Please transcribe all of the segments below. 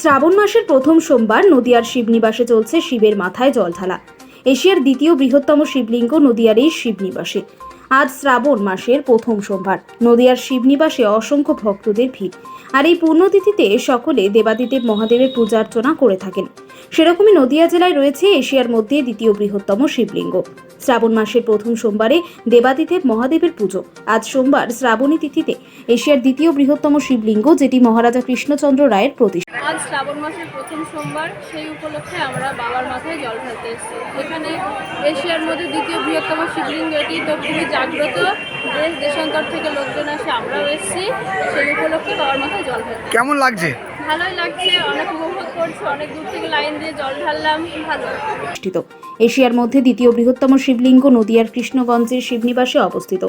শ্রাবণ মাসের প্রথম সোমবার নদিয়ার শিবনিবাসে চলছে শিবের মাথায় জল ঢালা এশিয়ার দ্বিতীয় বৃহত্তম শিবলিঙ্গ নদিয়ার এই শিবনিবাসে। আজ শ্রাবণ মাসের প্রথম সোমবার। নদিয়ার শিবনিবাসে অসংখ্য ভক্তদের ভিড়। আর এই পূর্ণতিথিতে সকলে দেবাদিদেব মহাদেবের পূজা অর্চনা করে থাকেন। সেরকমই নদিয়া জেলায় রয়েছে এশিয়ার মধ্যে দ্বিতীয় বৃহত্তম শিবলিঙ্গ। শ্রাবণ মাসের প্রথম সোমবারে দেবাদিদেব মহাদেবের পুজো। আজ সোমবার শ্রাবণী তিথিতে এশিয়ার দ্বিতীয় বৃহত্তম শিবলিঙ্গ যেটি মহারাজা কৃষ্ণচন্দ্র রায়ের প্রতিষ্ঠা। আজ শ্রাবণ মাসের প্রথম সোমবার সেই উপলক্ষে আমরা বাবার মাথায় জল ঢালতে এসেছি। এখানে এশিয়ার মধ্যে দ্বিতীয় বৃহত্তম শিবলিঙ্গ এটি তো খুবই জাগ্রত দেশ দেশান্তর থেকে লোকজন আসে আমরাও এসেছি। সেই উপলক্ষে বাবার মাথায় জল ঢালতে। কেমন লাগছে? ভালোই লাগছে অনেক উপভোগ করছি অনেক দূর থেকে লাইন দিয়ে জল ঢাললাম ভালো। এশিয়ার মধ্যে দ্বিতীয় বৃহত্তম শিবলিঙ্গ নদিয়ার কৃষ্ণগঞ্জের শিবনিবাসে অবস্থিত।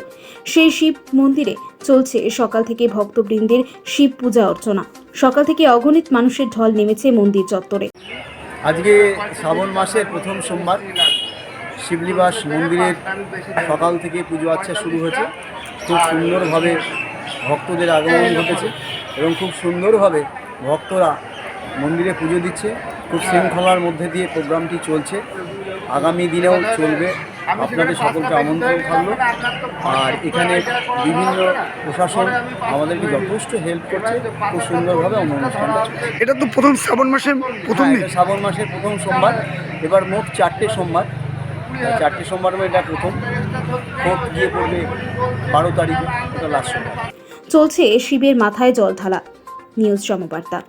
সেই শিব মন্দিরে চলছে সকাল থেকে ভক্তবৃন্দের শিব পূজা অর্চনা। সকাল থেকে অগণিত মানুষের ঢল নেমেছে মন্দির চত্বরে। আজকে শ্রাবণ মাসের প্রথম সোমবার শিবলিবাস মন্দিরের সকাল থেকে পুজো আচ্ছা শুরু হয়েছে। খুব সুন্দরভাবে ভক্তদের আগমন ঘটেছে এবং খুব সুন্দরভাবে ভক্তরা মন্দিরে পুজো দিচ্ছে। খুব শৃঙ্খলার মধ্যে দিয়ে প্রোগ্রামটি চলছে। আগামী দিনেও চলবে। আপনাদের সকলকে আমন্ত্রণ থাকল। আর এখানে বিভিন্ন প্রশাসন আমাদেরকে যথেষ্ট হেল্প করছে। খুব সুন্দরভাবে আমার অনুষ্ঠানটা এটা তো প্রথম শ্রাবণ মাসের প্রথম হ্যাঁ, দিন। শ্রাবণ মাসের প্রথম সোমবার। এবার মোট চারটে সোমবার। চারটে সোমবার মানে এটা প্রথম। ফোর্থ গিয়ে পড়বে বারো তারিখে এটা লাস্ট সোমবার। চলছে শিবের মাথায় জল ঢালা নিউজ সমবার্তা।